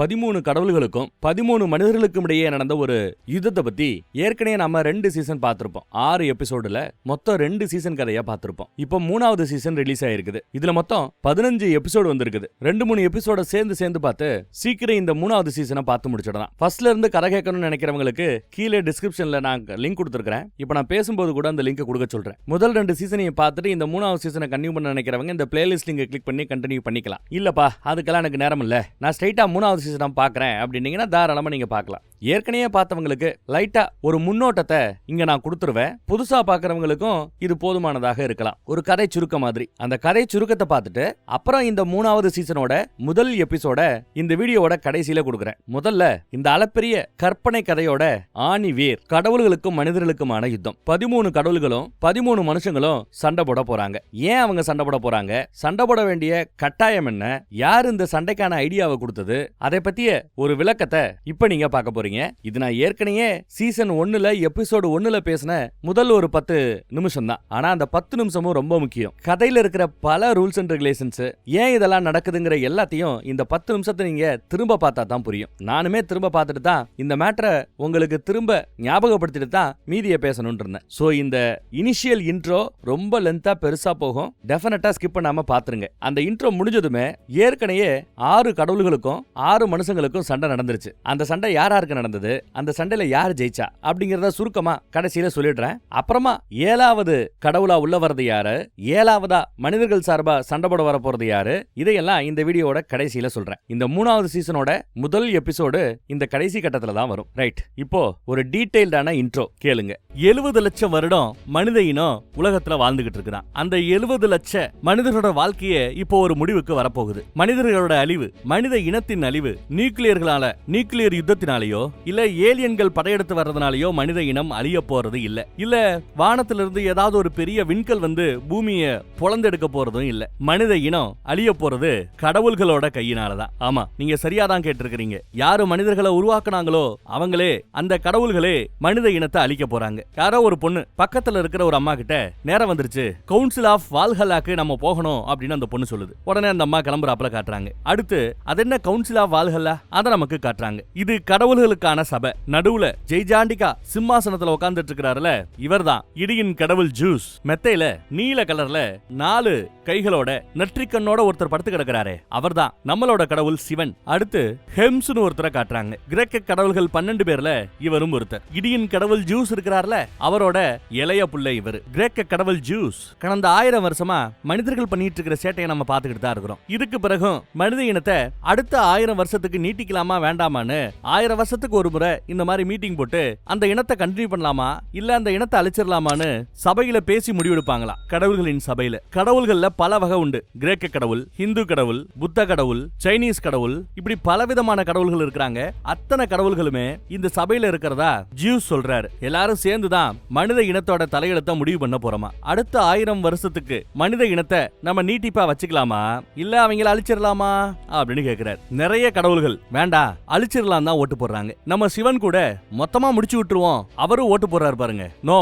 பதிமூணு கடவுள்களுக்கும் பதிமூணு மனிதர்களுக்கும் இடையே நடந்த ஒரு யுத்தத்தை பத்தி ஏற்கனவே நம்ம ரெண்டு சீசன் பார்த்திருப்போம். ஆறு எபிசோடுல மொத்தம் ரெண்டு சீசன் கதையா பார்த்திருப்போம். இப்போ மூணாவது சீசன் ரிலீஸ் ஆயிருக்குது. இதுல மொத்தம் பதினஞ்சு எபிசோடு வந்திருக்குது. ரெண்டு மூணு எபிசோட சேர்ந்து சேர்ந்து பார்த்து சீக்கிரம் இந்த மூணாவது சீசனை பார்த்து முடிச்சிடலாம். ஃபர்ஸ்ட்ல இருந்து கதை கேட்கணும்னு நினைக்கிறவங்களுக்கு கீழே டிஸ்கிரிப்ஷன்ல நான் லிங்க் கொடுத்துருக்கேன் இப்போ நான் பேசும்போது கூட அந்த லிங்கை கொடுக்க சொல்றேன். முதல் ரெண்டு சீசனையும் பார்த்துட்டு இந்த மூணாவது சீசனை கன்டினியூ பண்ண நினைக்கிறவங்க இந்த பிளேலிஸ்ட் லிங்கை கிளிக் பண்ணி கண்டினியூ பண்ணிக்கலாம். இல்லப்பா அதுக்கெல்லாம் எனக்கு நேரம் இல்லை. நான் ஸ்ட்ரைட்டா மூணாவது நான் பார்க்கறேன் அப்படின்னீங்கன்னா தாராளமா நீங்க பார்க்கலாம். ஏற்கனவே பார்த்தவங்களுக்கு லைட்டா ஒரு முன்னோட்டத்தை இங்க நான் கொடுத்துருவேன். புதுசா பாக்குறவங்களுக்கும் இது போதுமானதாக இருக்கலாம். ஒரு கதை சுருக்க மாதிரி. அந்த கதை சுருக்கத்தை பார்த்துட்டு அப்புறம் இந்த மூணாவது சீசனோட முதல் எபிசோட இந்த வீடியோவோட கடைசியில கொடுக்குறேன். முதல்ல இந்த அளப்பெரிய கற்பனை கதையோட ஆணி வேர் கடவுள்களுக்கும் மனிதர்களுக்குமான யுத்தம். பதிமூணு கடவுள்களும் பதிமூணு மனுஷங்களும் சண்டை போட போறாங்க. ஏன் அவங்க சண்டை போட போறாங்க? சண்டை போட வேண்டிய கட்டாயம் என்ன? யார் இந்த சண்டைக்கான ஐடியாவை கொடுத்தது? அதை பத்திய ஒரு விளக்கத்தை இப்ப நீங்க பார்க்க போறீங்க. இது நான் ஏற்கனவே சீசன் ஒன்னுல எபிசோடு ஒன்னுல பேசின முதல் ஒரு பத்து நிமிஷம் தான் ஆனா அந்த பத்து நிமிஷமும் ரொம்ப முக்கியம். கதையில இருக்கிற பல ரூல்ஸ் அண்ட் ரெகுலேஷன்ஸ் ஏன் இதெல்லாம் நடக்குதுங்கிற எல்லாத்தையும் இந்த பத்து நிமிஷத்தை நீங்க திரும்ப பார்த்தா தான் புரியும். நானுமே திரும்ப பார்த்துட்டு தான் இந்த மேட்டரை உங்களுக்கு திரும்ப ஞாபகப்படுத்திட்டு தான் மீதியை பேசணும்னு இருந்தேன். ஸோ இந்த இனிஷியல் இன்ட்ரோ ரொம்ப லென்த்தா பெருசா போகும். டெஃபினட்டா ஸ்கிப் பண்ணாம பாத்துருங்க. அந்த இன்ட்ரோ முடிஞ்சதுமே ஏற்கனவே ஆறு கடவுள்களுக்கும் ஆறு மனுஷங்களுக்கும் சண்டை நடந்துருச்சு. அந்த சண்டை யார் நடந்தது. அந்த சண்டையில யார் ஜெயிச்சா? அப்படிங்கறத சுருக்கமா கடைசியில சொல்லிடுறேன். அப்புறமா ஏழாவது கடவுளா உள்ள வர்றது யாரு? ஏழாவதா மனிதர்கள் சார்பா சண்டை போட வர போறது யாரு? இதையெல்லாம் இந்த வீடியோவோட கடைசியில சொல்றேன். இந்த மூணாவது சீசனோட முதல் எபிசோடு இந்த கடைசி கட்டத்துல தான் வரும். ரைட் இப்போ ஒரு டீடைல்டான இன்ட்ரோ கேளுங்க. எழுபது லட்சம் வருடம் மனித இனம் உலகத்துல வாழ்ந்துகிட்டு இருக்குதான். அந்த எழுபது லட்ச மனிதர்களோட வாழ்க்கையே இப்போ ஒரு முடிவுக்கு வரப்போகுது. மனிதர்களோட அழிவு மனித இனத்தின் அழிவு நியூக்ளியர்களால நியூக்ளியர் யுத்தத்தினாலேயோ இல்ல ஏலியன்கள் படையெடுத்து வர்றதுனாலயோ மனித இனம் அழிய போறது இல்ல. இல்ல வானத்திலிருந்து ஏதாவது ஒரு பெரிய விண்கல் வந்து பூமியை புலந்தெடுக்க போறதும் இல்ல. மனித இனம் அழிய போறது கடவுள்களோட கையினாலதான். ஆமா நீங்க சரியாதான் கேட்டிருக்கிறீங்க. யாரு மனிதர்களை உருவாக்குனாங்களோ அவங்களே அந்த கடவுள்களே மனித இனத்தை அழிக்க போறாங்க. யாரோ ஒரு பொண்ணு பக்கத்துல இருக்கிற ஒரு அம்மா கிட்ட நேரம் வந்துருச்சு. கவுன்சில் ஆஃப் வால்ஹலாக்கு நம்ம போகணும் அப்படின்னு அந்த பொண்ணு சொல்லுது. உடனே அந்த அம்மா கிளம்புறாப்புல காட்டுறாங்க. அடுத்து அது என்ன கவுன்சில் ஆஃப் வால்ஹல்லா அதை நமக்கு காட்டுறாங்க. இது கடவுள்களுக்கு கடவுள்களுக்கான சபை. நடுவுல ஜெய்ஜாண்டிகா சிம்மாசனத்துல உட்கார்ந்துட்டு இருக்கிறாருல இவர்தான். இடியின் கடவுள் ஜூஸ். மெத்தையில நீல கலர்ல நாலு கைகளோட நெற்றிக்கண்ணோட ஒருத்தர் படுத்து கிடக்குறாரே அவர்தான். நம்மளோட கடவுள் சிவன். அடுத்து ஹெம்ஸ்னு ஒருத்தரை காட்டுறாங்க. கிரேக்க கடவுள்கள் பன்னெண்டு பேர்ல இவரும் ஒருத்தர். இடியின் கடவுள் ஜூஸ் இருக்கிறார்ல அவரோட இளைய புள்ள இவர். கிரேக்க கடவுள் ஜூஸ். கடந்த ஆயிரம் வருஷமா மனிதர்கள் பண்ணிட்டு இருக்கிற சேட்டையை நம்ம பார்த்துக்கிட்டு தான் இருக்கிறோம். இதுக்கு பிறகும் மனித இனத்தை அடுத்த ஆயிரம் வருஷத்துக்கு நீட்டிக்கலாமா வேண்டாமான்னு ஆயிரம் வருஷத்துக்கு ஒரு முறை இந்த மாதிரி மீட்டிங் போட்டு அந்த இனத்தை கண்டினியூ பண்ணலாமா? இல்ல அந்த இனத்தை அழிச்சிடலாமான்னு சபையில பேசி முடிவெடுப்பாங்களாம் கடவுள்களின் சபையில. கடவுள்கள்ல பல வகை உண்டு. கிரேக்க கடவுள் ஹிந்து கடவுள் புத்த கடவுள் சைனீஸ் கடவுள் இப்படி பலவிதமான கடவுள்கள் இருக்கிறாங்க. அத்தனை கடவுள்களுமே இந்த சபையில இருக்கிறதா ஜியூஸ் சொல்றாரு. எல்லாரும் சேர்ந்துதான் மனித இனத்தோட தலையெழுத்த முடிவு பண்ண போறோமா? அடுத்த ஆயிரம் வருஷத்துக்கு மனித இனத்தை நம்ம நீட்டிப்பா வச்சுக்கலாமா? இல்ல அவங்கள அழிச்சிடலாமா? அப்படின்னு கேக்குறாரு. நிறைய கடவுள்கள் வேண்டாம் அழிச்சிடலாம் தான் ஓட்டு போடுறாங்க. நம்ம சிவன் கூட மொத்தமா முடிச்சு விட்டுருவோம். அவரும் ஓட்டு போடுறாரு பாருங்க. நோ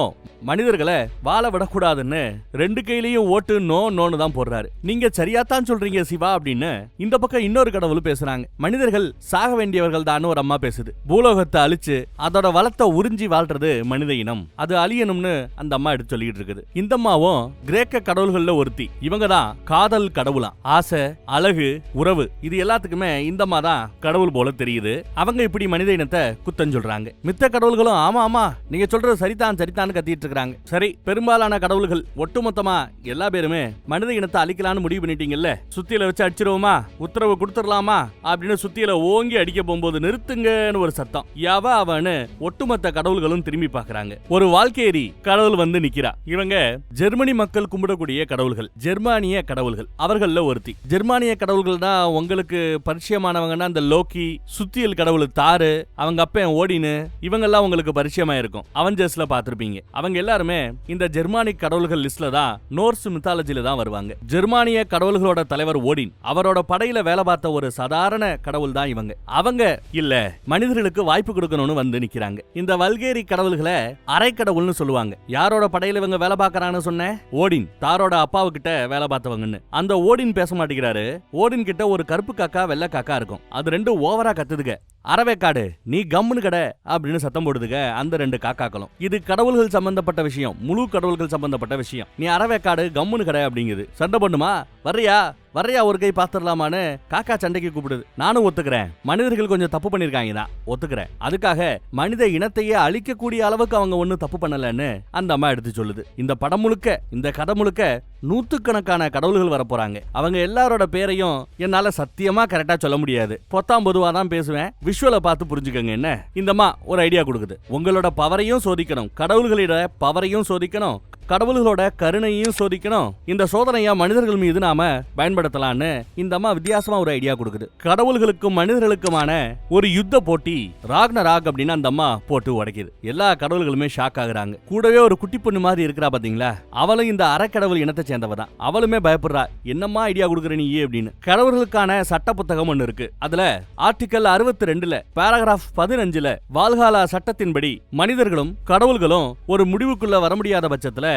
மனிதர்களை வாழ விடக்கூடாதுன்னு ரெண்டு கையிலயும் ஓட்டு நோ நோன்னு தான் போடுறாரு. நீங்க சரியாத்தான் சொல்றீங்க சிவா அப்படின்னு இந்த பக்கம் இன்னொரு கடவுள் பேசுறாங்க. மனிதர்கள் சாக வேண்டியவர்கள் தான் ஒரு அம்மா பேசுது. பூலோகத்தை அழிச்சு அதோட வளத்தை உறிஞ்சி வாழ்றது மனித இனம். அது அழியணும்னு அந்த அம்மா எடுத்து சொல்லிட்டு இருக்குது. இந்த அம்மாவும் கிரேக்க கடவுள்கள்ல ஒருத்தி. இவங்க தான் காதல் கடவுளா. ஆசை அழகு உறவு. இது எல்லாத்துக்குமே இந்த அம்மா தான் கடவுள் போல தெரியுது. அவங்க இப்படி மனித இனத்தை குத்தம் சொல்றாங்க. மித்த கடவுள்களும் ஆமா ஆமா நீங்க சொல்றது சரிதான் சரிதான் கத்திட்டு இருக்காங்க சரி பெரும்பாலான கடவுள்கள் ஒட்டுமொத்தமா எல்லா பேருமே மனித இனத்தை அழிக்கலாம்னு முடிவு பண்ணிட்டீங்கல்ல? சுத்தியில வச்சு அடிச்சிருவோமா? உத்தரவு கொடுத்துடலாமா? அப்படின்னு சுத்தியில ஓங்கி அடிக்க போகும்போது நிறுத்துங்கன்னு ஒரு சத்தம். யாவ அவனு ஒட்டுமொத்த கடவுள்களும் திரும்பி பாக்குறாங்க ஒரு வாழ்க்கையேறி கடவுள் வந்து நிக்கிறா. இவங்க ஜெர்மனி மக்கள் கும்பிடக்கூடிய கடவுள்கள் ஜெர்மானிய கடவுள்கள் அவர்கள்ல ஒருத்தி. ஜெர்மானிய கடவுள்கள் தான் உங்களுக்கு பரிச்சயமானவங்கன்னா அந்த லோக்கி சுத்தியல் கடவுள் தாரு அவங்க அப்பன் ஓடின்னு இவங்கெல்லாம் உங்களுக்கு பரிச்சயமா இருக்கும் அவெஞ்சர்ஸ்ல பார்த்திருப்பீங்க. அவங்க எல்லாருமே இந்த ஜெர்மானிக் கடவுள்கள் லிஸ்ட்ல தான் நோர்ஸ் மித்தாலஜில தான் வருவாங்க. ஜெர்மானிய கடவுள்களோட தலைவர் ஓடின் அவரோட படையில வேலை பார்த்த ஒரு சாதாரண கடவுள் தான் இவங்க. அவங்க இல்ல மனிதர்களுக்கு வாய்ப்பு கொடுக்கணும்னு வந்து நிக்கிறாங்க. இந்த வல்கேரி கடவுள்களை அரை கடவுள்னு சொல்லுவாங்க. யாரோட படையில இவங்க வேலை பார்க்கறாங்கன்னு சொன்னேன் ஓடின் தாரோட அப்பாவுக்கிட்ட வேலை பார்த்தவங்கன்னு. அந்த ஓடின் பேச மாட்டேங்கிறாரு. ஓடின் கிட்ட ஒரு கருப்பு காக்கா வெள்ளை காக்கா இருக்கும். அது ரெண்டும் ஓவரா கத்துதுங்க. அறவேக்காடு நீ கம்முன்னு கடை அப்படின்னு சத்தம் போடுதுக அந்த ரெண்டு காக்காக்களும். இது கடவுள்கள் சம்பந்தப்பட்ட விஷயம் முழு கடவுள்கள் சம்பந்தப்பட்ட விஷயம். நீ அறவேக்காடு கம்முன்னு கடை அப்படிங்குது. சண்டை பண்ணுமா வர்றியா? வரையா ஒரு கை பாத்துடலாமான்னு காக்கா சண்டைக்கு கூப்பிடுது. நானும் ஒத்துக்கிறேன். மனிதர்கள் கொஞ்சம் தப்பு பண்ணிருக்காங்க தான் ஒத்துக்கிறேன். அதுக்காக மனித இனத்தையே அழிக்கக்கூடிய அளவுக்கு அவங்க ஒன்றும் தப்பு பண்ணலன்னு அந்த அம்மா எடுத்து சொல்லுது. இந்த படம் முழுக்க இந்த கதை முழுக்க நூத்துக்கணக்கான கடவுள்கள் வர போறாங்க. அவங்க எல்லாரோட பேரையும் என்னால சத்தியமா கரெக்டா சொல்ல முடியாது. பொத்தாம் பொதுவா தான் பேசுவேன். விஷுவலை பார்த்து புரிஞ்சுக்கங்க என்ன? இந்தம்மா ஒரு ஐடியா கொடுக்குது. உங்களோட பவரையும் சோதிக்கணும். கடவுள்களோட பவரையும் சோதிக்கணும். கடவுள்களோட கருணையும் சோதிக்கணும். இந்த சோதனையா மனிதர்கள் மீது நாம பயன்படுத்தலாம்னு இந்த அம்மா வித்தியாசமா ஒரு ஐடியா கொடுக்குது. கடவுள்களுக்கும் மனிதர்களுக்குமான ஒரு யுத்த போட்டி ராக்ன ராக் அப்படின்னு அந்த அம்மா போட்டு உடைக்குது. எல்லா கடவுள்களுமே ஷாக் ஆகுறாங்க. கூடவே ஒரு குட்டி பொண்ணு மாதிரி இருக்கிறா பாத்தீங்களா? அவளும் இந்த அறக்கடவுள் இனத்தை சேர்ந்தவ தான். அவளுமே பயப்படுறா என்னம்மா ஐடியா கொடுக்குற நீ அப்படின்னு? கடவுள்களுக்கான சட்ட புத்தகம் ஒன்னு இருக்கு. அதுல ஆர்டிகல் அறுபத்தி ரெண்டுல பேராகிராஃப் பதினஞ்சுல வால்காலா சட்டத்தின்படி மனிதர்களும் கடவுள்களும் ஒரு முடிவுக்குள்ள வர முடியாத பட்சத்துல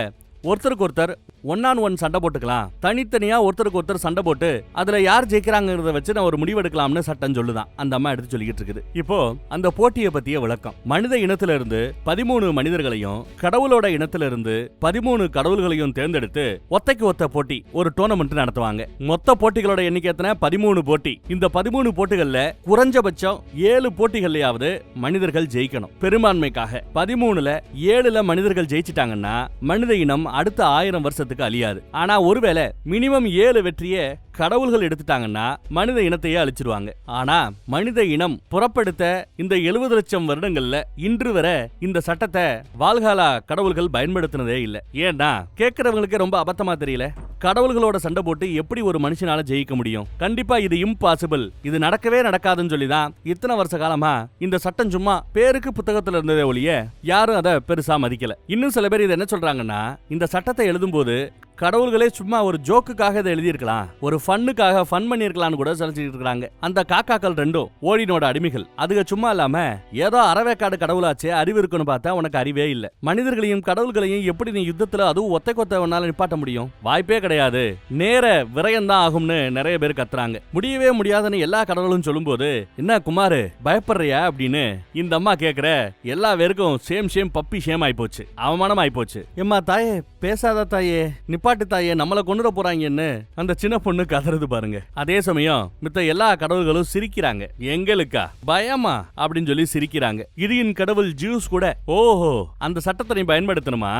ஒருத்தருக்கு ஒருத்தர் ஒன் ஆன் ஒன் சண்டை போட்டுக்கலாம். தனித்தனியா ஒருத்தருக்கு ஒருத்தர் சண்டை போட்டு அதுல யார் ஜெயிக்கிறாங்கிறத வச்சு நான் ஒரு முடிவெடுக்கலாம்னு சட்டம் சொல்லுதான். அந்த அம்மா எடுத்து சொல்லிக்கிட்டு இருக்குது. இப்போ அந்த போட்டியை பத்திய விளக்கம். மனித இனத்துல இருந்து பதிமூணு மனிதர்களையும் கடவுளோட இனத்துல இருந்து பதிமூணு கடவுள்களையும் தேர்ந்தெடுத்து ஒத்தைக்கு ஒத்த போட்டி ஒரு டோர்னமெண்ட் நடத்துவாங்க. மொத்த போட்டிகளோட எண்ணிக்கை எத்தனை? பதிமூணு போட்டி. இந்த பதிமூணு போட்டிகள்ல குறைஞ்சபட்சம் ஏழு போட்டிகள்லயாவது மனிதர்கள் ஜெயிக்கணும். பெரும்பான்மைக்காக. பதிமூணுல ஏழுல மனிதர்கள் ஜெயிச்சிட்டாங்கன்னா மனித இனம் அடுத்த ஆயிரம் வருஷத்துக்கு அழியாது. ஆனா ஒருவேளை மினிமம் ஏழு வெற்றியை கடவுள்கள் எடுத்துட்டாங்கன்னா மனித இனத்தையே அழிச்சிருவாங்க. ஆனா மனித இனம் புறப்படுத்த இந்த எழுபது லட்சம் வருடங்கள்ல இன்று வரை இந்த சட்டத்தை வால்காலா கடவுள்கள் பயன்படுத்தினதே இல்லை. ஏன்னா கேட்கறவங்களுக்கு ரொம்ப அபத்தமா தெரியல. கடவுள்களோட சண்டை போட்டு எப்படி ஒரு மனுஷனால ஜெயிக்க முடியும்? கண்டிப்பா இது இம்பாசிபிள் இது நடக்கவே நடக்காதுன்னு சொல்லி தான் இத்தனை வருஷ காலமா இந்த சட்டம் சும்மா பேருக்கு புத்தகத்துல இருந்ததே ஒழிய யாரும் அதை பெருசா மதிக்கல. இன்னும் சில பேர் இதை என்ன சொல்றாங்கன்னா இந்த இந்த சட்டத்தை எழுதும்போது கடவுள்களே சும்மா ஒரு ஜோக்குக்காக இதை எழுதியிருக்கலாம் ஒரு ஃபன்னுக்காக ஃபன் பண்ணியிருக்கலாம்னு கூட சொல்லிட்டு இருக்காங்க அந்த காக்காக்கள் ரெண்டும் ஓடினோட அடிமைகள். அதுக சும்மா இல்லாம ஏதோ அறவேக்காடு கடவுளாச்சே அறிவு இருக்குன்னு பார்த்தா உனக்கு அறிவே இல்லை. மனிதர்களையும் கடவுள்களையும் எப்படி நீ யுத்தத்துல அதுவும் ஒத்தை கொத்த நிப்பாட்ட முடியும்? வாய்ப்பே கிடையாது. நேர விரயம்தான் ஆகும்னு நிறைய பேர் கத்துறாங்க. முடியவே முடியாதுன்னு எல்லா கடவுளும் சொல்லும்போது என்ன குமாரு பயப்படுறியா? அப்படின்னு இந்த அம்மா கேக்குற எல்லா பேருக்கும் சேம் சேம் பப்பி சேம் ஆயிப்போச்சு அவமானம் ஆயிப்போச்சு எம்மா தாயே பேசாத தாயே நிப்பாட்டு தாயே நம்மளை கொண்டுட போறாங்கன்னு அந்த சின்ன பொண்ணு கதறது பாருங்க. அதே சமயம் மித்த எல்லா கடவுள்களும் சிரிக்கிறாங்க. எங்களுக்கா? பயமா? அப்படின்னு சொல்லி சிரிக்கிறாங்க. இடியின் கடவுள் ஜூஸ் கூட ஓஹோ அந்த சட்டத்தை நீ பயன்படுத்தணுமா?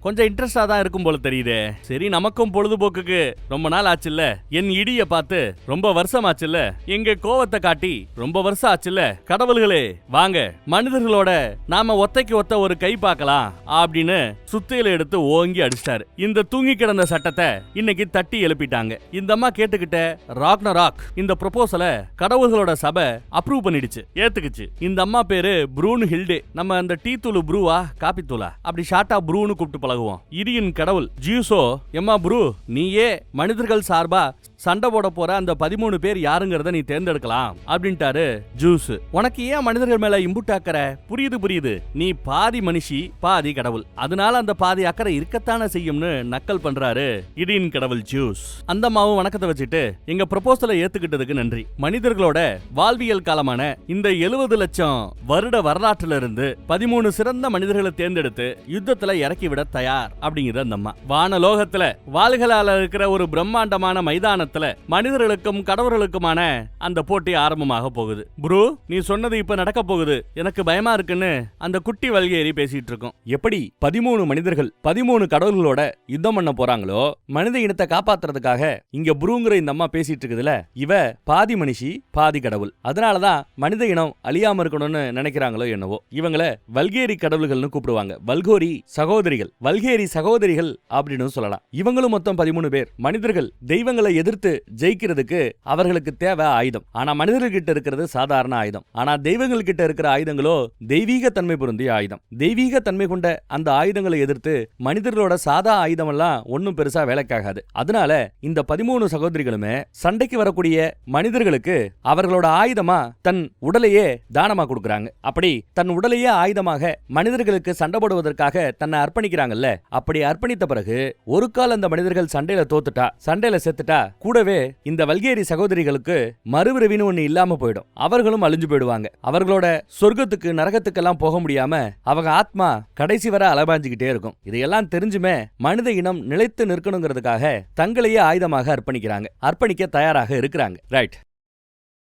கொஞ்சம் இன்ட்ரெஸ்டா தான் இருக்கும் போல தெரியுதே. சரி நமக்கும் பொழுதுபோக்குக்கு ரொம்ப நாள் ஆச்சுல்ல? என் இடிய பார்த்து ரொம்ப வருஷம் ஆச்சுல்ல எங்க கோவத்தை காட்டி ரொம்ப வருஷம் ஆச்சுல்ல? கடவுள்களே வாங்க மனிதர்களோட நாம ஒத்தைக்கு ஒத்த ஒரு கை பார்க்கலாம் அப்படின்னு சுத்தியில எடுத்து ஓங்கி அடிச்சிட்டாரு. இந்த தூங்கி கிடந்த சட்டத்தை இன்னைக்கு தட்டி எழுப்பிட்டாங்க. இந்த அம்மா கேட்டுக்கிட்ட ராக்ன ராக் இந்த ப்ரொபோசலை கடவுள்களோட சபை அப்ரூவ் பண்ணிடுச்சு ஏத்துக்குச்சு. இந்த அம்மா பேரு ப்ரூன் ஹில்டே. நம்ம அந்த டீ தூள் ப்ரூவா காப்பி தூளா? அப்படி ஷார்ட்டா ப்ரூன்னு கூப்பிட்டு பழகுவோம். இடியின் கடவுள் ஜியூசோ எம்மா ப்ரூ நீயே மனிதர்கள் சார்பா சண்டை போட போற அந்த பதிமூணு பேர் யாருங்கிறத நீ தேர்ந்தெடுக்கலாம் அப்படின்ட்டாரு ஜூஸ். உனக்கு ஏன் மனிதர்கள் மேல இம்புட்டு அக்கறை? புரியுது புரியுது. நீ பாதி மனுஷி பாதி கடவுள். அதனால அந்த பாதி அக்கறை இருக்கத்தானே செய்யும்னு நக்கல் பண்றாரு இடியின் கடவுள் ஜூஸ். அந்த மாவும் வணக்கத்தை வச்சுட்டு எங்க ப்ரொபோசலை ஏத்துக்கிட்டதுக்கு நன்றி. மனிதர்களோட வாழ்வியல் காலமான இந்த எழுபது லட்சம் வருட வரலாற்றுல இருந்து பதிமூணு சிறந்த மனிதர்களை தேர்ந்தெடுத்து யுத்தத்துல இறக்கி விட தயார் அப்படிங்கிறது அந்த அம்மா. வானலோகத்துல வாள்களால இருக்கிற ஒரு பிரம்மாண்டமான நேரத்துல மனிதர்களுக்கும் கடவுள்களுக்குமான அந்த போட்டி ஆரம்பமாக போகுது. ப்ரூ நீ சொன்னது இப்ப நடக்க போகுது. எனக்கு பயமா இருக்குன்னு அந்த குட்டி வல்கேரி பேசிட்டு இருக்கோம். எப்படி பதிமூணு மனிதர்கள் பதிமூணு கடவுள்களோட யுத்தம் பண்ண போறாங்களோ மனித இனத்தை காப்பாத்துறதுக்காக இங்க ப்ரூங்கிற இந்த அம்மா பேசிட்டு இருக்குதுல இவ பாதி மனுஷி பாதி கடவுள். அதனாலதான் மனித இனம் அழியாம இருக்கணும்னு நினைக்கிறாங்களோ என்னவோ. இவங்கள வல்கேரி கடவுள்கள்னு கூப்பிடுவாங்க. வல்கோரி சகோதரிகள் வல்கேரி சகோதரிகள் அப்படின்னு சொல்லலாம். இவங்களும் மொத்தம் பதிமூணு பேர். மனிதர்கள் தெய்வங்களை எதிர்த்து எதிர்த்து ஜெயிக்கிறதுக்கு அவர்களுக்கு தேவை ஆயுதம். ஆனா மனிதர்கிட்ட இருக்கிறது சாதாரண ஆயுதம். ஆனா தெய்வங்கள் கிட்ட இருக்கிற ஆயுதங்களோ தெய்வீக தன்மை பொருந்திய ஆயுதம். தெய்வீக தன்மை கொண்ட அந்த ஆயுதங்களை எதிர்த்து மனிதர்களோட சாதா ஆயுதம் எல்லாம் ஒன்னும் பெருசா வேலைக்காகாது. அதனால இந்த பதிமூணு சகோதரிகளுமே சண்டைக்கு வரக்கூடிய மனிதர்களுக்கு அவர்களோட ஆயுதமா தன் உடலையே தானமா கொடுக்கறாங்க. அப்படி தன் உடலையே ஆயுதமாக மனிதர்களுக்கு சண்டை போடுவதற்காக தன்னை அர்ப்பணிக்கிறாங்கல்ல. அப்படி அர்ப்பணித்த பிறகு ஒரு கால் அந்த மனிதர்கள் சண்டையில தோத்துட்டா சண்டையில செத்துட்டா கூடவே இந்த வல்கேரி சகோதரிகளுக்கு மறுபிறவின்னு ஒன்னு இல்லாம போயிடும். அவர்களும் அழிஞ்சு போயிடுவாங்க. அவர்களோட சொர்க்கத்துக்கு நரகத்துக்கெல்லாம் போக முடியாம அவங்க ஆத்மா கடைசி வரை அலபாஞ்சுக்கிட்டே இருக்கும். இதையெல்லாம் தெரிஞ்சுமே மனித இனம் நிலைத்து நிற்கணுங்கிறதுக்காக தங்களையே ஆயுதமாக அர்ப்பணிக்கிறாங்க. அர்ப்பணிக்க தயாராக இருக்கிறாங்க. ரைட்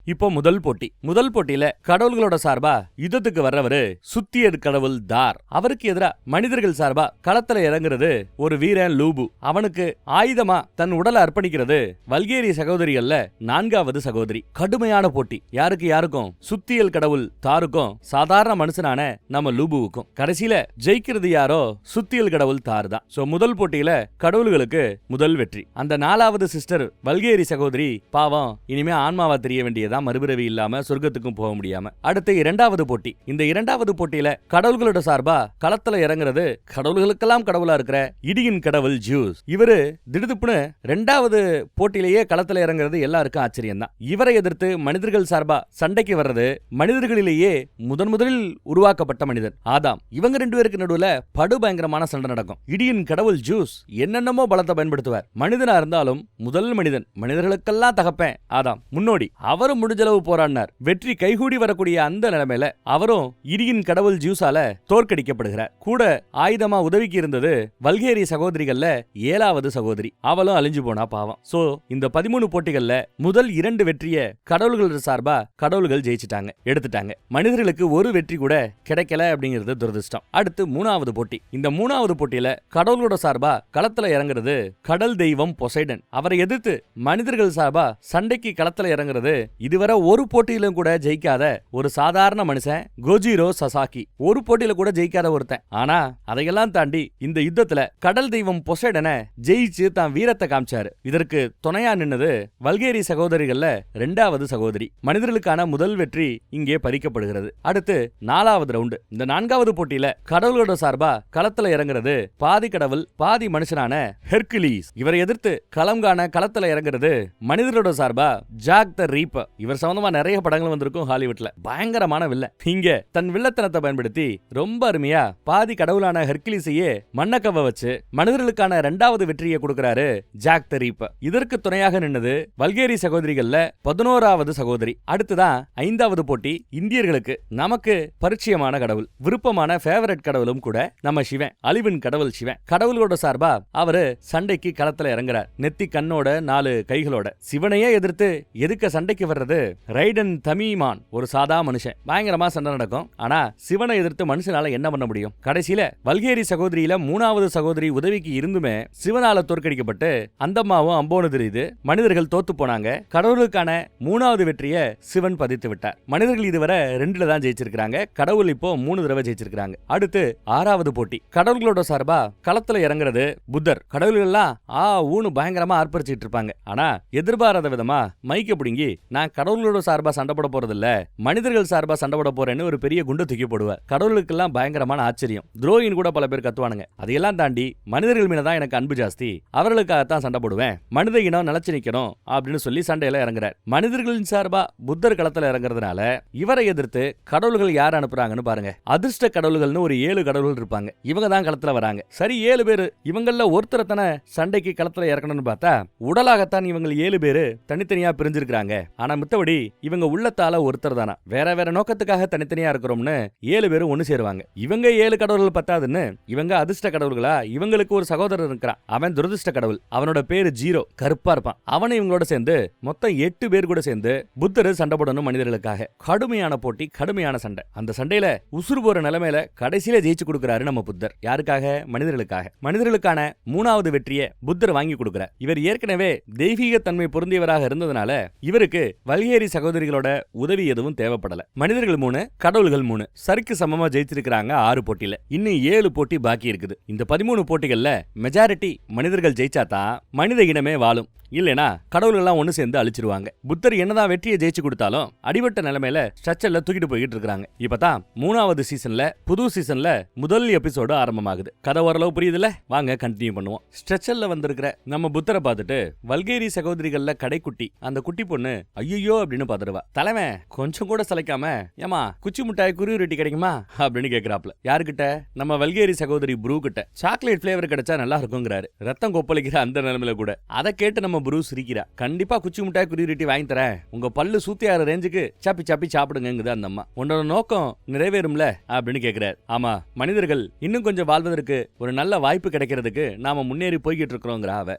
இப்போ முதல் போட்டி. முதல் போட்டியில கடவுள்களோட சார்பா யுத்தத்துக்கு வர்றவரு சுத்தியது கடவுள் தார். அவருக்கு எதிரா மனிதர்கள் சார்பா களத்துல இறங்குறது ஒரு வீரன் லூபு. அவனுக்கு ஆயுதமா தன் உடலை அர்ப்பணிக்கிறது வல்கேரி சகோதரிகள்ல நான்காவது சகோதரி. கடுமையான போட்டி. யாருக்கு யாருக்கும்? சுத்தியல் கடவுள் தாருக்கும் சாதாரண மனுஷனான நம்ம லூபுவுக்கும். கடைசியில ஜெயிக்கிறது யாரோ சுத்தியல் கடவுள் தார் தான். சோ முதல் போட்டியில கடவுள்களுக்கு முதல் வெற்றி. அந்த நாலாவது சிஸ்டர் வல்கேரி சகோதரி பாவம் இனிமே ஆன்மாவா தெரிய வேண்டியதான் மறுபிறவி இல்லாம சொர்க்கத்துக்கும் போக முடியாம. அடுத்து இரண்டாவது போட்டி. இந்த இரண்டாவது போட்டியில கடவுள்களோட சார்பா களத்துல இறங்குறது கடவுள்களுக்கெல்லாம் கடவுளா இருக்கிற இடியின் கடவுள் ஜூஸ். இவரு திடுதுப்புன்னு ரெண்டாவது போட்டியிலேயே களத்துல இறங்குறது எல்லாருக்கும் ஆச்சரியம் தான் இவரை எதிர்த்து மனிதர்கள் சார்பா சண்டைக்கு வர்றது மனிதர்களிலேயே முதன் முதலில் உருவாக்கப்பட்ட மனிதன் ஆதாம். இவங்க ரெண்டு பேருக்கு நடுவுல படுபயங்கரமான சண்டை நடக்கும். இடியின் கடவுள் ஜூஸ் என்னென்னமோ பலத்தை பயன்படுத்துவார். மனிதனா இருந்தாலும் முதல் மனிதன் மனிதர்களுக்கெல்லாம் தகப்பேன் ஆதாம். முன்னோடி அவரும் முடிஞ்சளவு போராடினார். வெற்றி கைகூடி வரக்கூடிய அந்த நிலைமையில அவரும் இடியின் கடவுள் ஜூஸால தோற்கடிக்கப்படுகிறார். கூட ஆயுதமா உதவிக்கு இருந்தது வல்கேரி சகோதரிகள்ல ஏழாவது சகோதரி. அவளும் அழிஞ்சு போனா பாவம். சோ இந்த பதிமூணு போட்டிகள்ல முதல் இரண்டு வெற்றிய கடவுள்கள் சார்பா கடவுள்கள் ஜெயிச்சிட்டாங்க எடுத்துட்டாங்க. மனிதர்களுக்கு ஒரு வெற்றி கூட கிடைக்கல அப்படிங்கிறது துரதிர்ஷ்டம். அடுத்து மூணாவது போட்டி. இந்த மூணாவது போட்டியில கடவுளோட சார்பா களத்துல இறங்குறது கடல் தெய்வம் பொசைடன். அவரை எதிர்த்து மனிதர்கள் சார்பா சண்டைக்கு களத்துல இறங்குறது இதுவரை ஒரு போட்டியிலும் கூட ஜெயிக்காத ஒரு சாதாரண மனுஷன் கோஜிரோ சசாக்கி ஒரு போட்டியில கூட ஜெயிக்காத ஒருத்தன். ஆனா அதையெல்லாம் தாண்டி இந்த யுத்தத்துல கடல் தெய்வம் பொசைடனை ஜெயிச்சு தான் வீரத்தை காமிச்சாரு. இதற்கு துணையா நின்னது வல்கேரி சகோதரிகள்ல ரெண்டாவது சகோதரி. மனிதர்களுக்கான முதல் வெற்றி இங்கே பறிக்கப்படுகிறது. அடுத்து நாலாவது ரவுண்டு. இந்த நான்காவது போட்டியில கடவுளோட சார்பா களத்துல இறங்குறது பாதி கடவுள் பாதி மனுஷனான ஹெர்குலீஸ் இவரை எதிர்த்து களம் காண களத்துல இறங்குறது மனிதர்களோட சார்பா ஜாக் த ரீப்பர். இவர் சம்பந்தமா நிறைய படங்கள் வந்திருக்கும் ஹாலிவுட்ல. பயங்கரமான வில்ல. இங்க தன் வில்லத்தனத்தை பயன்படுத்தி ரொம்ப அருமையா பாதி கடவுளான ஹெர்கிலிஸையே மண்ணக்கவ வச்சு மனிதர்களுக்கான இரண்டாவது வெற்றியை கொடுக்கறாரு ஜாக் த இதற்கு துணையாக நின்னது வல்கேரி சகோதரிகள்ல பதினோராவது சகோதரி. அடுத்துதான் ஐந்தாவது போட்டி இந்தியர்களுக்கு நமக்கு பரிச்சயமான கடவுள். விருப்பமான ஃபேவரட் கடவுளும் கூட நம்ம சிவன் அழிவின் கடவுள் சிவன். கடவுளோட சார்பா அவரு சண்டைக்கு களத்துல இறங்குறார். நெத்தி கண்ணோட நாலு கைகளோட. சிவனையே எதிர்த்து எதுக்க சண்டைக்கு வர்றது? ரைடன் தமிமான் ஒரு சாதா மனுஷன். பயங்கரமா சண்டை நடக்கும். ஆனா சிவனை எதிர்த்து மனுஷனால என்ன பண்ண முடியும்? கடைசியில வல்கேரி சகோதரியில மூணாவது சகோதரி உதவிக்கு இருந்துமே சிவனால தோற்கடிக்கப்பட்டு அந்தம்மாவும் அம்போனு தெரியுது. மனிதர்கள் தோத்து போனாங்க. கடவுளுக்கான மூணாவது வெற்றியை சிவன் பதித்து விட்டார். மனிதர்கள் இதுவரை ரெண்டுல தான் ஜெயிச்சிருக்காங்க கடவுள் இப்போ மூணு தடவை ஜெயிச்சிருக்காங்க அடுத்து ஆறாவது போட்டி. கடவுள்களோட சார்பா களத்துல இறங்குறது புத்தர். கடவுள்கள் எல்லாம் ஆ ஊனு பயங்கரமா ஆர்ப்பரிச்சிட்டு இருப்பாங்க. ஆனா எதிர்பாராத விதமா மைக்க பிடுங்கி நான் கடவுள்களோட சார்பா சண்டை போட போறது இல்ல மனிதர்கள் சார்பா சண்டை போட போறேன்னு ஒரு பெரிய குண்டை தூக்கி போடுவார் கடவுளுக்கெல்லாம் பயங்கரமான ஆச்சரியம். துரோகின்னு கூட பல பேர் கத்துவானுங்க. அதையெல்லாம் தாண்டி மனிதர்கள் மீன தான் எனக்கு அன்பு ஜாஸ்தி. அவர்களுக்காகத்தான் சண்டை போடுவேன். மனித இனம் நிலச்சி நிக்கணும் அப்படின்னு சொல்லி சண்டையில இறங்குறார். மனிதர்களின் சார்பா புத்தர் களத்துல இறங்குறதுனால இவரை எதிர்த்து கடவுள்கள் யார் அனுப்புறாங்கன்னு பாருங்க. அதிர்ஷ்ட கடவுள்கள்னு ஒரு ஏழு கடவுள்கள் இருப்பாங்க. இவங்க தான் களத்துல வராங்க. சரி ஏழு பேர் இவங்கள ஒருத்தரை தானே சண்டைக்கு களத்துல இறக்கணும்னு பார்த்தா உடலாகத்தான் இவங்க ஏழு பேரு தனித்தனியா பிரிஞ்சிருக்கிறாங்க. ஆனா மத்தபடி இவங்க உள்ளத்தால ஒருத்தர் தானா? வேற வேற நோக்கத்துக்காக தனித்தனியா இருக்கிறோம்னு ஏழு பேரும் ஒன்னு சேருவாங்க. இவங்க ஏழு கடவுள்கள் பத்தாதுன்னு இவங்க அதிர்ஷ்ட கடவுள்களா? இவங்களுக்கு ஒரு சகோதரர் இருக்கிறான். அவன் துரதிர்ஷ்ட கடவுள். அவனோட பேரு ஜீரோ. கருப்பா இருப்பான். அவனை இவங்களோட சேர்ந்து மொத்தம் எட்டு பேர் கூட சேர்ந்து புத்தர் சண்டை போடணும் மனிதர்களுக்காக. கடுமையான போட்டி கடுமையான சண்டை. அந்த சண்டையில உசுறு போற நிலைமையில கடைசியில ஜெயிச்சு கொடுக்கிறாரு நம்ம புத்தர். யாருக்காக? மனிதர்களுக்காக. மனிதர்களுக்கான மூணாவது வெற்றியை புத்தர் வாங்கி கொடுக்கிறார். இவர் ஏற்கனவே தெய்வீக தன்மை பொருந்தியவராக இருந்ததுனால இவருக்கு கல்கேரி சகோதரிகளோட உதவி எதுவும் தேவைப்படல. மனிதர்கள் மூணு கடவுள்கள் மூணு. சரிக்கு சமமா ஜெயிச்சிருக்கிறாங்க ஆறு போட்டியில. இன்னும் ஏழு போட்டி பாக்கி இருக்குது. இந்த பதிமூணு போட்டிகள்ல மெஜாரிட்டி மனிதர்கள் ஜெயிச்சாதான் மனித இனமே வாழும். இல்லைனா கடவுள் எல்லாம் சேர்ந்து அழிச்சிருவாங்க. புத்தர் என்னதான் வெற்றியை ஜெயிச்சு கொடுத்தாலும் அடிபட்ட நிலைமையில ஸ்ட்ரெச்சர்ல தூக்கிட்டு போய்கிட்டு இருக்காங்க இப்பதான் மூணாவது சீசன்ல புது சீசன்ல முதல் எபிசோடு ஆரம்பமாகுது. கதை ஓரளவு புரியுதுல வாங்க கண்டினியூ பண்ணுவோம். ஸ்ட்ரெச்சர்ல வந்திருக்கிற நம்ம புத்தரை பார்த்துட்டு வல்கேரி சகோதரிகள்ல கடைக்குட்டி அந்த குட்டி பொண்ணு ஐயோ அப்படின்னு பாத்துருவா தலைவன் கொஞ்சம் கூட சிலைக்காம ஏமா குச்சி மிட்டாய் குரு ரொட்டி கிடைக்குமா? அப்படின்னு கேக்குறாப்ல யாருக்கிட்ட? நம்ம வல்கேரி சகோதரி ப்ரூ கிட்ட சாக்லேட் ஃபிளேவர் கிடைச்சா நல்லா இருக்குங்கிறாரு. ரத்தம் கொப்பளிக்கிற அந்த நிலைமையில கூட. அதை கேட்டு நம்ம ப்ரூ சிரிக்கிறா. கண்டிப்பா குச்சி மிட்டாய் குருவி வாங்கி தரேன். உங்க பல்லு சூத்தியார ரேஞ்சுக்கு சாப்பி சாப்பி சாப்பிடுங்கங்குது அந்த அம்மா. உன்னோட நோக்கம் நிறைவேறும்ல? அப்படின்னு கேக்குறாரு. ஆமா மனிதர்கள் இன்னும் கொஞ்சம் வாழ்வதற்கு ஒரு நல்ல வாய்ப்பு கிடைக்கிறதுக்கு நாம முன்னேறி போய்கிட்டு இருக்கிறோங்கிற அவ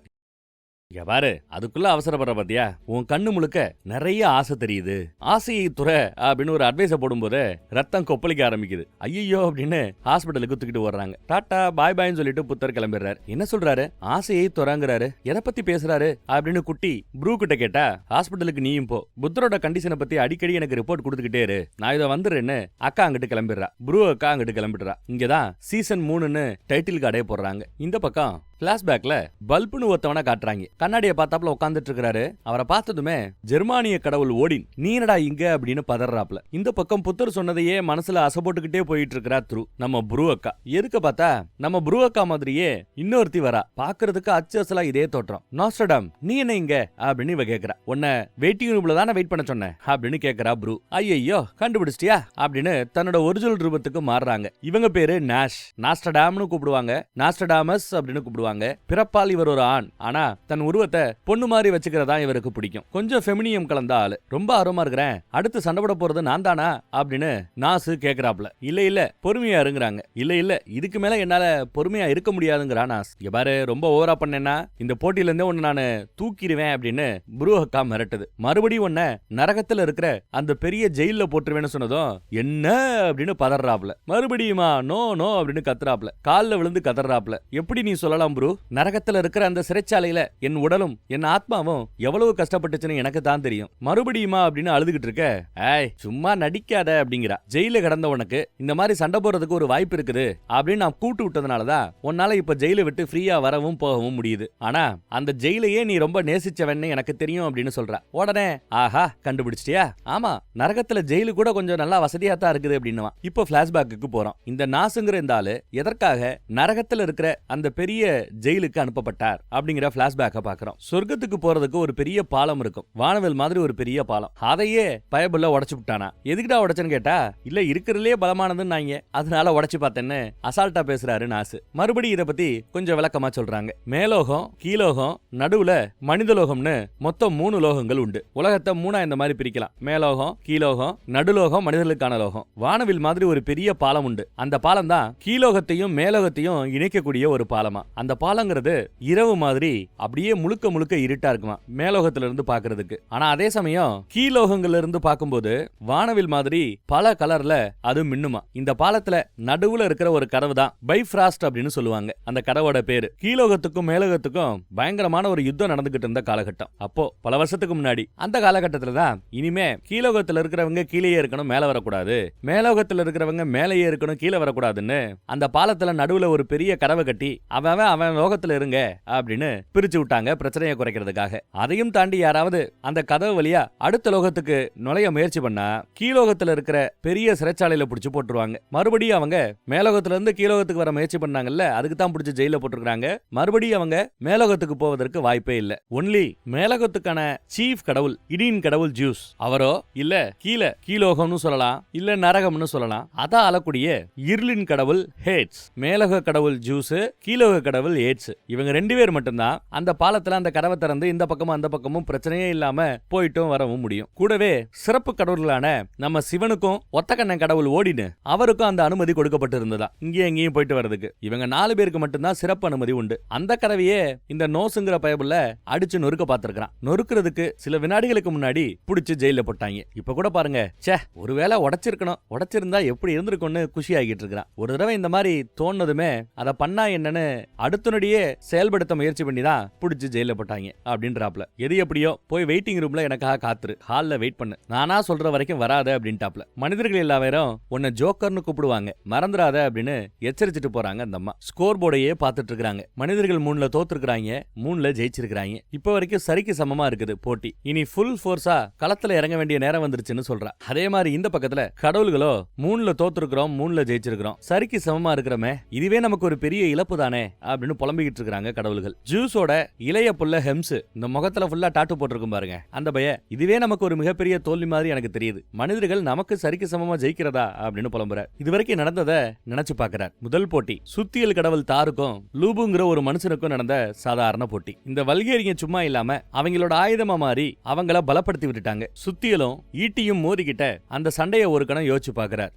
இங்க பாரு அதுக்குள்ள அவசரப்படுற பாத்தியா? உன் கண்ணு முழுக்க நிறைய ஆசை தெரியுது. ஆசையை துற அப்படின்னு ஒரு அட்வைஸ போடும்போது ரத்தம் கொப்பளிக்க ஆரம்பிக்குது. ஐயோ அப்படின்னு ஹாஸ்பிட்டலுக்கு தூக்கிட்டு வர்றாங்க டாட்டா பாய் பாய்னு சொல்லிட்டு புத்தர் கிளம்பிடுறாரு. என்ன சொல்றாரு? ஆசையை துறங்குறாரு. எதை பத்தி பேசுறாரு? அப்படின்னு குட்டி ப்ரூ கிட்ட கேட்டா ஹாஸ்பிட்டலுக்கு நீயும் போ. புத்தரோட கண்டிஷனை பத்தி அடிக்கடி எனக்கு ரிப்போர்ட் கொடுத்துக்கிட்டே இரு. நான் இதை வந்துடுறேன்னு அக்கா அங்கிட்டு கிளம்பிடுறா. ப்ரூ அக்கா அங்கிட்டு கிளம்பிடுறா. இங்கதான் சீசன் மூணுன்னு டைட்டில் கார்டே போடுறாங்க. இந்த பக்கம் பிளாஷ்பேக்ல பல்புன்னு ஒருத்தவனை காட்டுறாங்க. கண்ணாடியை பார்த்தாப்புல உட்காந்துட்டு இருக்கிறாரு அவரை பார்த்ததுமே ஜெர்மானிய கடவுள் ஓடின். நீ என்னடா இங்க? அப்படின்னு பதறாப்ல இந்த பக்கம் புத்தர் சொன்னதையே மனசுல அசைப்போட்டுக்கிட்டே போயிட்டு இருக்கிறா த்ரூ நம்ம ப்ரூ அக்கா. எதுக்கு பார்த்தா நம்ம ப்ரூ அக்கா மாதிரியே இன்னொருத்தி வரா. பாக்குறதுக்கு அச்சு அசலா இதே தோற்றம். நாஸ்டடாம் நீ என்ன இங்க? அப்படின்னு இவ கேக்குறா. உன்ன வெயிட்டிங் ரூம்ல தானே வெயிட் பண்ண சொன்னேன் அப்படின்னு கேக்குறா ப்ரூ. ஐயையோ கண்டுபிடிச்சிட்டியா? அப்படின்னு தன்னோட ஒரிஜினல் ரூபத்துக்கு மாறுறாங்க. இவங்க பேரு நாஷ். நாஸ்டடாம்னு கூப்பிடுவாங்க. நாஸ்டடாமஸ் அப்படின்னு கூப்பிடுவாங்க. பிறப்பால் இவர் ஒரு ஆண். ஆனா தன் உருவத்தை பொண்ணு மாதிரி வச்சுக்கிறதா இவருக்கு பிடிக்கும். கொஞ்சம் ஃபெமினியம் கலந்த ஆளு. ரொம்ப ஆர்வமா இருக்கிறேன். அடுத்து சண்டை போட போறது நான் தானா? அப்படின்னு நாசு கேக்குறாப்ல இல்ல இல்ல. பொறுமையா இருங்கிறாங்க. இல்ல இல்ல. இதுக்கு மேல என்னால பொறுமையா இருக்க முடியாதுங்கிறா நாஸ் இங்க பாரு ரொம்ப ஓவரா பண்ணேன்னா இந்த போட்டியில இருந்தே ஒன்னு நானு தூக்கிடுவேன் அப்படின்னு புரு மிரட்டுது. மறுபடியும் ஒன்ன நரகத்துல இருக்கிற அந்த பெரிய ஜெயில போட்டுருவேன்னு சொன்னதும் என்ன? அப்படின்னு பதறாப்ல மறுபடியுமா? நோ நோ அப்படின்னு கத்துறாப்ல கால்ல விழுந்து கதறாப்ல எப்படி நீ சொல்லலாம் ப்ரோ. நரகத்துல இருக்கிற அந்த சிறைச்சாலையில என் உடலும் என் ஆத்மாவும் எவ்வளவு கஷ்டப்பட்டுச்சுன்னு எனக்கு தான் தெரியும். மறுபடியுமா அப்படின்னு அழுதுகிட்டு இருக்க ஏய் சும்மா நடிக்காத அப்படிங்கிறா. ஜெயில கிடந்த உனக்கு இந்த மாதிரி சண்டை போடுறதுக்கு ஒரு வாய்ப்பு இருக்குது அப்படின்னு நான் கூட்டு விட்டதுனாலதான் உன்னால இப்ப ஜெயில விட்டு ஃப்ரீயா வரவும் போகவும் முடியுது. ஆனா அந்த ஜெயிலையே நீ ரொம்ப நேசிச்சவன்னு எனக்கு தெரியும் அப்படின்னு சொல்றா. உடனே ஆஹா கண்டுபிடிச்சிட்டியா? ஆமா நரகத்துல ஜெயிலு கூட கொஞ்சம் நல்லா வசதியா தான் இருக்குது அப்படின்னுவான். இப்போ பிளாஷ்பேக்கு போறோம். இந்த நாசுங்கிற இந்த ஆளு எதற்காக நரகத்துல இருக்கிற அந்த பெரிய ஜெயிலுக்கு அனுப்பப்பட்டார் அப்படிங்கிற பிளாஷ்பேக்கை பாக்குறோம் சொர்க்கத்துக்கு போறதுக்கு ஒரு பெரிய பாலம் இருக்கும். வானவில் மாதிரி ஒரு பெரிய பாலம். அதையே பயபுள்ள உடைச்சு விட்டானா? எதுக்குடா உடச்சேன்னு கேட்டா இல்ல இருக்கிறதுலே பலமானதுன்னு நாங்க அதனால உடைச்சு பார்த்தேன்னு அசால்ட்டா பேசுறாரு நாசு. மறுபடியும் இத பத்தி கொஞ்சம் விளக்கமா சொல்றாங்க. மேலோகம் கீழோகம் நடுவுல மனிதலோகம்னு மொத்தம் மூணு லோகங்கள் உண்டு. உலகத்தை மூணா இந்த மாதிரி பிரிக்கலாம். மேலோகம் கீழோகம் நடுலோகம் மனிதர்களுக்கான லோகம். வானவில் மாதிரி ஒரு பெரிய பாலம் உண்டு. அந்த பாலம் தான் கீழோகத்தையும் மேலோகத்தையும் இணைக்கக்கூடிய ஒரு பாலமா? அந்த பாலங்கிறது இரவு மாதிரி அப்படியே முழுக்க முழுக்க இருட்டா இருக்குமா? மேலோகத்துல இருந்து பாக்குறதுக்கு ஆனா அதே சமயம் கீழோகங்கள்ல இருந்து பார்க்கும்போது வானவில் மாதிரி பல கலர்ல அது மின்னுமா? இந்த பாலத்துல நடுவுல இருக்கிற ஒரு கதவு தான் பைஃப்ராஸ்ட் அப்படின்னு சொல்லுவாங்க. அந்த கதவோட பேரு. கீழோகத்துக்கும் மேலோகத்துக்கும் பயங்கரமான ஒரு யுத்தம் நடந்துகிட்டு இருந்த காலகட்டம். அப்போ பல வருஷத்துக்கு முன்னாடி. அந்த காலகட்டத்துல தான் இனிமே கீழோகத்துல இருக்கிறவங்க கீழேயே இருக்கணும் மேல வரக்கூடாது. மேலோகத்துல இருக்கிறவங்க மேலேயே இருக்கணும் கீழே வரக்கூடாதுன்னு அந்த பாலத்துல நடுவுல ஒரு பெரிய கதவை கட்டி அவன் அவன் அவன் லோகத்துல இருங்க அப்படின்னு பிரிச்சு விட்டாங்க பிரச்சனையை குறைக்கிறதுக்காக. அதையும் தாண்டி யாராவது அந்த கதவு வழியா அடுத்த லோகத்துக்கு நுழைய முயற்சி பண்ணா கீழோகத்துல இருக்கிற பெரிய சிறைச்சாலையில பிடிச்சு போட்டுருவாங்க. மறுபடியும் அவங்க மேலோகத்துல இருந்து கீழோகத்துக்கு வர முயற்சி பண்ணாங்கல்ல அதுக்கு தான் பிடிச்சி ஜெயில போட்டிருக்காங்க மறுபடியும் அவங்க மேலோகத்துக்கு போவதற்கு வாய்ப்பே இல்ல. ஒன்லி மேலோகத்துக்கான சீஃப் கடவுள் இடியின் கடவுள் ஜூஸ் அவரோ? இல்ல கீழே கீழோகம்னு சொல்லலாம் இல்ல நரகம்னு சொல்லலாம். அதான் அழக்கூடிய இருளின் கடவுள் ஹேட்ஸ் மேலோக கடவுள் ஜூஸ் கீழோக கடவுள் ஏட்ஸ். இவங்க ரெண்டு பேர் மட்டும்தான் அந்த பாலத்துல அந்த கதவை திறந்து இந்த பக்கமும் அந்த பக்கமும் பிரச்சனையே இல்லாம போயிட்டும் வரவும் முடியும். கூடவே சிறப்பு கடவுள்களான நம்ம சிவனுக்கும் ஒத்தக்கண்ணன் கடவுள் ஓடினு அவருக்கும் அந்த அனுமதி கொடுக்கப்பட்டிருந்ததா. இங்கேயும் எங்கேயும் போயிட்டு வர்றதுக்கு. இவங்க நாலு பேருக்கு மட்டும்தான் சிறப்பு அனுமதி உண்டு. அந்த கதவையே இந்த நோசுங்கிற பயபுல அடிச்சு நொறுக்க பார்த்திருக்கிறான். நொறுக்கிறதுக்கு சில வினாடிகளுக்கு முன்னாடி புடிச்சு ஜெயில போட்டாங்க. இப்ப கூட பாருங்க சே ஒருவேளை உடைச்சிருக்கணும். உடைச்சிருந்தா எப்படி இருந்திருக்கும்னு குஷி ஆகிட்டு இருக்கிறான். ஒரு தடவை இந்த மாதிரி தோணுனதுமே அதை பண்ணா என்னன்னு அடுத்த அடுத்த செயல்படுத்த முயற்சி பண்ணி தான் புடிச்சு ஜெயில போட்டாங்க அப்படின்றாப்ல. எது எப்படியோ போய் வெயிட்டிங் ரூம்ல எனக்காக காத்துரு. ஹால்ல வெயிட் பண்ணு. நானா சொல்ற வரைக்கும் வராத அப்படின்ட்டாப்ல. மனிதர்கள் எல்லாரும் உன்னை ஜோக்கர்னு கூப்பிடுவாங்க. மறந்துடாத அப்படின்னு எச்சரிச்சுட்டு போறாங்க அந்த அம்மா. ஸ்கோர் போர்டையே பார்த்துட்டு இருக்காங்க மனிதர்கள் மூணுல தோத்துருக்காங்க மூணுல ஜெயிச்சிருக்கிறாங்க. இப்போ வரைக்கும் சரிக்கு சமமா இருக்குது போட்டி. இனி ஃபுல் ஃபோர்ஸா களத்துல இறங்க வேண்டிய நேரம் வந்துருச்சுன்னு சொல்றா. அதே மாதிரி இந்த பக்கத்துல கடவுள்களோ மூணுல தோத்துருக்கிறோம் மூணுல ஜெயிச்சிருக்கிறோம். சரிக்கு சமமா இருக்கிறோமே. இதுவே நமக்கு ஒரு பெரிய இழப்பு தானே அப்படின்னு புலம்பிக்கிட்டு இருக்காங்க கடவுள்கள். ஜூஸோட இளைய புள்ள ஹெம்ஸ் இந்த முகத்துல ஃபுல்லா டாட்டு போட்டிருக்கும் பாருங்க. அந்த பய இதுவே நமக்கு ஒரு மிகப்பெரிய தோல்வி மாதிரி எனக்கு தெரியுது. மனிதர்கள் நமக்கு சரிக்கு சமமா ஜெயிக்கிறதா? அப்படின்னு புலம்புறார். இதுவரைக்கும் நடந்ததை நினைச்சு பாக்குறார் முதல் போட்டி சுத்தியல் கடவுள் தாருக்கும் லூபுங்கிற ஒரு மனுஷனுக்கும் நடந்த சாதாரண போட்டி. இந்த வல்கேரிங்க சும்மா இல்லாம அவங்களோட ஆயுதமா மாறி அவங்கள பலப்படுத்தி விட்டுட்டாங்க. சுத்தியலும் ஈட்டியும் மோதிக்கிட்ட அந்த சண்டைய ஒரு கணம் யோசிச்சு பாக்குறார்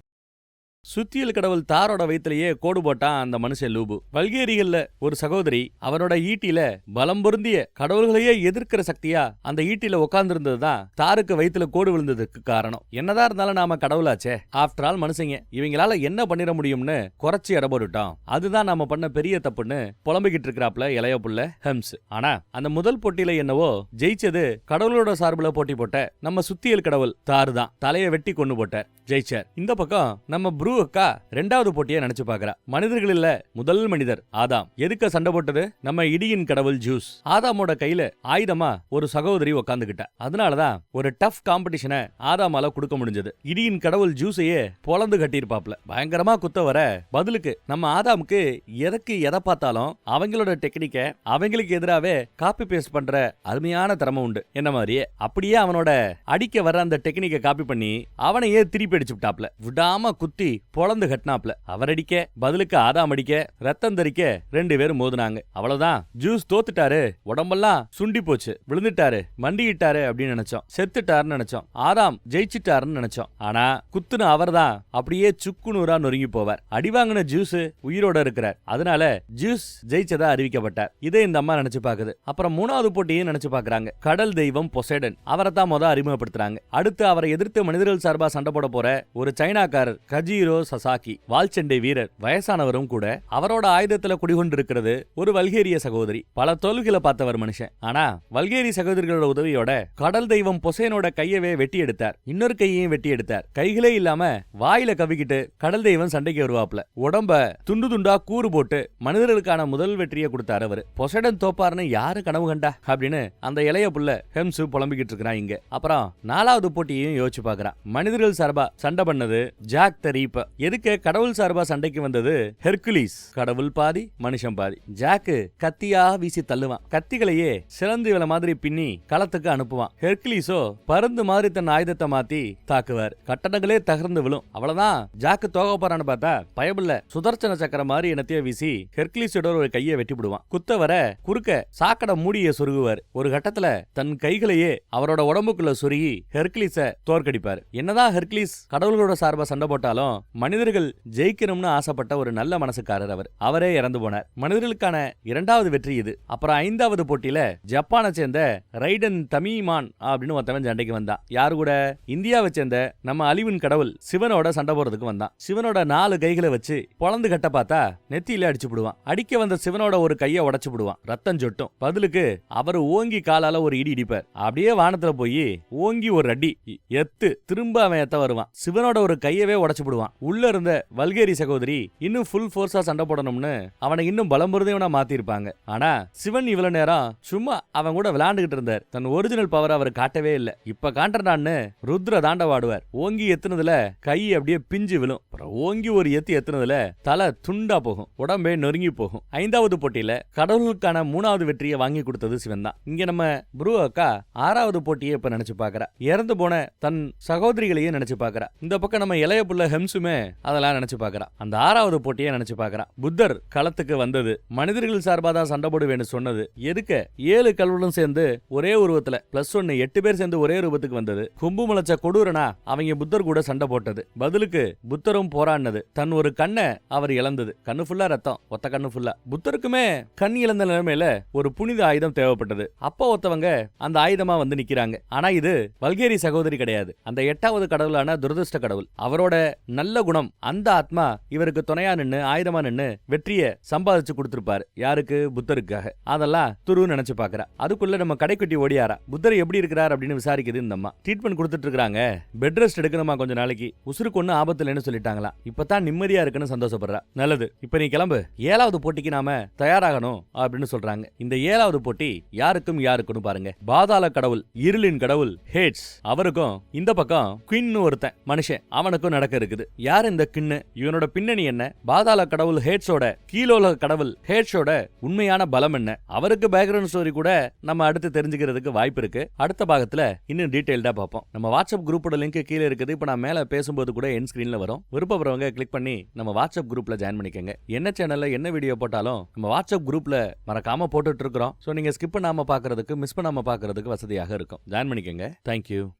சுத்தியல் கடவுள் தாரோட வயிற்றுலயே கோடு போட்டான் அந்த மனுஷன் லூபு. வல்கேரிகள்ல ஒரு சகோதரி அவரோட ஈட்டில பலம் பொருந்திய கடவுள்களையே எதிர்க்கிற சக்தியா அந்த ஈட்டில உட்கார்ந்து தான் தாருக்கு வயித்துல கோடு விழுந்ததுக்கு காரணம். என்னதான் இருந்தாலும் நாம கடவுளாச்சே. ஆஃப்டர் ஆல் மனுஷங்க இவங்களால என்ன பண்ணிட முடியும்னு குறைச்சி எடை அதுதான் நாம பண்ண பெரிய தப்புன்னு புலம்பிக்கிட்டு இருக்கிறாப்ல இளைய புள்ள ஹெம்ஸ். ஆனா அந்த முதல் போட்டியில என்னவோ ஜெயிச்சது கடவுளோட சார்புல போட்டி போட்ட நம்ம சுத்தியல் கடவுள் தாரு தான் தலையை வெட்டி கொண்டு போட்டார் ஜெயிச்சார். இந்த பக்கம் நம்ம ப்ரூ அக்கா ரெண்டாவது போட்டியை நினைச்சு பாக்குறா மனிதர்கள் இல்ல முதல் மனிதர் ஆதாம். எதுக்க சண்டை போட்டது? நம்ம இடியின் கடவுள் ஜூஸ். ஆதாமோட கையில ஆயுதமா ஒரு சகோதரி உக்காந்துகிட்டா அதனாலதான் ஒரு டஃப் காம்படிஷனை ஆதாமால கொடுக்க முடிஞ்சது. இடியின் கடவுள் ஜூஸையே பொழந்து கட்டியிருப்பாப்ல. பயங்கரமா குத்த வர பதிலுக்கு நம்ம ஆதாமுக்கு எதற்கு எதை பார்த்தாலும் அவங்களோட டெக்னிக்க அவங்களுக்கு எதிராவே காப்பி பேஸ்ட் பண்ற அருமையான திறமை உண்டு. என்ன மாதிரியே? அப்படியே அவனோட அடிக்க வர அந்த டெக்னிக்கை காப்பி பண்ணி அவனையே திருப்பி அடிச்சு விட்டாப்ல. விடாம குத்தி பொழந்து கட்டினாப்ல. அவர் அடிக்க பதிலுக்கு ஆதாம் அடிக்க ரத்தம் தரிக்க ரெண்டு பேரும் மோதுனாங்க. அவ்வளவுதான். ஜூஸ் தோத்துட்டாரு. உடம்பெல்லாம் சுண்டி போச்சு. விழுந்துட்டாரு. மண்டிக்கிட்டாரு அப்படின்னு நினைச்சோம். செத்துட்டாருன்னு நினைச்சோம். ஆதாம் ஜெயிச்சிட்டாருன்னு நினைச்சோம். ஆனா குத்துன அவர்தான் அப்படியே சுக்கு நூறா நொறுங்கி போவார். அடி வாங்கின ஜூஸ் உயிரோட இருக்கிறார். அதனால ஜூஸ் ஜெயிச்சதா அறிவிக்கப்பட்டார். இதை இந்த அம்மா நினைச்சு பாக்குது. அப்புறம் மூணாவது போட்டியும் நினைச்சு பாக்குறாங்க. கடல் தெய்வம் பொசைடன். அவரை தான் முத அறிமுகப்படுத்துறாங்க. அடுத்து அவரை எதிர்த்து மனிதர்கள் சார்பா சண்டை போட போற ஒரு சைனாக்காரர் கஜீரோ சசாக்கி வால்சண்டை வீரர் வயசானவரும் கூட அவரோட ஆயுதத்துல குடிகொண்டிருக்கிறது ஒரு வல்கேரிய சகோதரி. பல தோல்விகளை பார்த்தவர் மனுஷன். ஆனா வல்கேரி சகோதரிகளோட உதவியோட கடல் தெய்வம் பொசைனோட கையவே வெட்டி எடுத்தார். இன்னொரு கையையும் வெட்டி எடுத்தார். கைகளே இல்லாம வாயில கவிக்கிட்டு கடல் தெய்வம் சண்டைக்கு வருவாப்ல உடம்ப துண்டு துண்டா கூறு போட்டு மனிதர்களுக்கான முதல் வெற்றியை கொடுத்தார் அவரு. பொசைடன் தோப்பாருன்னு யாரு கனவு கண்டா? அப்படின்னு அந்த இளைய புள்ள ஹெம்சு புலம்பிக்கிட்டு இருக்கிறான் இங்க. அப்புறம் நாலாவது போட்டியையும் யோசிச்சு பாக்குறான் மனிதர்கள் சார்பா சண்டை பண்ணது ஜாக் த இப்ப எதுக்கு கடவுள் சார்பா சண்டைக்கு வந்தது? ஹெர்குலிஸ் கடவுள் பாதி மனுஷன் பாதி. ஜாக்கு கத்தியா வீசி தள்ளுவான். கத்திகளையே சிறந்து இவள மாதிரி பின்னி களத்துக்கு அனுப்புவான். ஹெர்குலிஸோ பருந்து மாதிரி தன் ஆயுதத்தை மாத்தி தாக்குவார். கட்டடங்களே தகர்ந்து விழும். அவ்வளவுதான். ஜாக்கு தோக போறான்னு பார்த்தா பயபுள்ள சுதர்சன சக்கரம் மாதிரி என்னத்தையோ வீசி ஹெர்குலிஸோட ஒரு கையை வெட்டி விடுவான் குத்த வர குறுக்க சாக்கடை மூடிய சொருகுவார். ஒரு கட்டத்துல தன் கைகளையே அவரோட உடம்புக்குள்ள சொருகி ஹெர்குலிஸ தோற்கடிப்பார். என்னதான் ஹெர்குலிஸ் கடவுள்களோட சார்பா சண்டை போட்டாலும் மனிதர்கள் ஜெயிக்கணும்னு ஆசைப்பட்ட ஒரு நல்ல மனசுக்காரர் அவர். அவரே இறந்து போனார். மனிதர்களுக்கான இரண்டாவது வெற்றி இது. அப்புறம் ஐந்தாவது போட்டியில ஜப்பானை சேர்ந்த ரைடன் தமிமான் அப்படின்னு ஒருத்தவன் சண்டைக்கு வந்தான். யாரு கூட? இந்தியாவை சேர்ந்த நம்ம அழிவின் கடவுள் சிவனோட சண்டை போறதுக்கு வந்தான். சிவனோட நாலு கைகளை வச்சு பொழந்து கட்ட பார்த்தா நெத்தியில அடிச்சு விடுவான் அடிக்க வந்த சிவனோட ஒரு கையை உடச்சு விடுவான் ரத்தம் சொட்டும். பதிலுக்கு அவர் ஓங்கி காலால ஒரு இடி இடிப்பார். அப்படியே வானத்துல போய் ஓங்கி ஒரு அடி எத்து திரும்ப அவன் எத்த வருவான். சிவனோட ஒரு கையவே உடச்சு விடுவான் உள்ள இருந்த வல்கேரி சகோதரி இன்னும் ஃபுல் ஃபோர்ஸா சண்டை போடணும்னு அவனை இன்னும் பலம் பொருந்தியவனா மாத்திருப்பாங்க. ஆனா சிவன் இவ்வளவு நேரம் சும்மா அவன் கூட விளையாண்டுகிட்டு இருந்தார். தன் ஒரிஜினல் பவர் அவர் காட்டவே இல்ல. இப்ப காட்டுறான்னு ருத்ர தாண்டவாடுவார் ஓங்கி எத்துனதுல கை அப்படியே பிஞ்சு விழும். அப்புறம் ஓங்கி ஒரு எத்து எத்துனதுல தலை துண்டா போகும். உடம்பே நொறுங்கி போகும். ஐந்தாவது போட்டியில கடவுளுக்கான மூணாவது வெற்றியை வாங்கி கொடுத்தது சிவன் தான் இங்க நம்ம ப்ரூ அக்கா ஆறாவது போட்டியை இப்ப நினைச்சு பாக்குறா. இறந்து போன தன் சகோதரிகளையே நினைச்சு பாக்குறா. இந்த பக்கம் நம்ம இளைய புள்ள ஹெம்சுமே அதெல்லாம் நினைச்சு பார்க்கறான் அந்த ஆறாவது போட்டியை நினைச்சு பார்க்கறான் புத்தர் களத்துக்கு வந்தது. மனிதர்கள் சார்பா தான் சண்டை போடுவேன்னு சொன்னது. எதுக்க? ஏழு கல்வலும் சேர்ந்து ஒரே உருவத்துல பிளஸ் ஒன்னு எட்டு பேர் சேர்ந்து ஒரே ரூபத்துக்கு வந்தது. கும்பு முளைச்ச கொடூரனா அவங்க புத்தர் கூட சண்டை போட்டது. பதிலுக்கு புத்தரும் போராடினது. தன் ஒரு கண்ணை அவர் இழந்தது. கண்ணு ஃபுல்லா ரத்தம். ஒத்த கண்ணு ஃபுல்லா புத்தருக்குமே கண் இழந்த நிலைமையில ஒரு புனித ஆயுதம் தேவைப்பட்டது. அப்போ ஒருத்தவங்க அந்த ஆயுதமா வந்து நிக்கிறாங்க. ஆனா இது வல்கேரி சகோதரி கிடையாது. அந்த எட்டாவது கடவுளான துரதிருஷ்ட கடவுள். அவரோட நல்ல குணம். அந்த ஆத்மா இவருக்கு துணையா நின்னு ஆயுதமா நின்னு வெற்றியை சம்பாதிச்சு கொடுத்துருப்பாரு. யாருக்கு? புத்தருக்காக. அதெல்லாம் துரு நினைச்சு பாக்குறா. அதுக்குள்ள நம்ம கடைக்குட்டி ஓடியாரா? புத்தர் எப்படி இருக்கிறார் அப்படின்னு விசாரிக்குது இந்த அம்மா. ட்ரீட்மெண்ட் கொடுத்துட்டு இருக்காங்க பெட் ரெஸ்ட் எடுக்கணுமா கொஞ்ச நாளைக்கு? உசுருக்கு ஒண்ணு ஆபத்து சொல்லிட்டாங்களா? இப்பதான் நிம்மதியா இருக்குன்னு சந்தோஷப்படுறா. நல்லது. இப்ப நீ கிளம்பு. ஏழாவது போட்டிக்கு நாம தயாராகணும் அப்படின்னு சொல்றாங்க. இந்த ஏழாவது போட்டி யாருக்கும் யாருக்கும் பாருங்க. பாதாள கடவுள் இருளின் கடவுள் ஹேட்ஸ் அவருக்கும் இந்த பக்கம் குயின்னு ஒருத்தன் மனுஷன். அவனுக்கும் நடக்க இருக்குது. யார் இந்த கிண்ணு? இவனோட பின்னணி என்ன? பாதாள கடவுள் ஹேட்ஸோட கீழோலக கடவுள் ஹேட்ஸோட உண்மையான பலம் என்ன? அவருக்கு பேக்ரவுண்ட் ஸ்டோரி கூட நம்ம அடுத்து தெரிஞ்சுக்கிறதுக்கு வாய்ப்பு இருக்கு. அடுத்த பாகத்துல இன்னும் டீடைல்டா பார்ப்போம். நம்ம வாட்ஸ்அப் குரூப்போட லிங்க் கீழே இருக்குது. இப்போ நான் மேல பேசும்போது கூட என் ஸ்கிரீன்ல வரும். விருப்பப்படுறவங்க கிளிக் பண்ணி நம்ம வாட்ஸ்அப் குரூப்ல ஜாயின் பண்ணிக்கோங்க. என்ன சேனல்ல என்ன வீடியோ போட்டாலும் நம்ம வாட்ஸ்அப் குரூப்ல மறக்காம போட்டுட்டு இருக்கிறோம். ஸோ நீங்க ஸ்கிப் பண்ணாம பாக்குறதுக்கு மிஸ் பண்ணாம பாக்குறதுக்கு வசதியாக இருக்கும். ஜாயின் பண்ணிக்கோங்க. தேங்க்யூ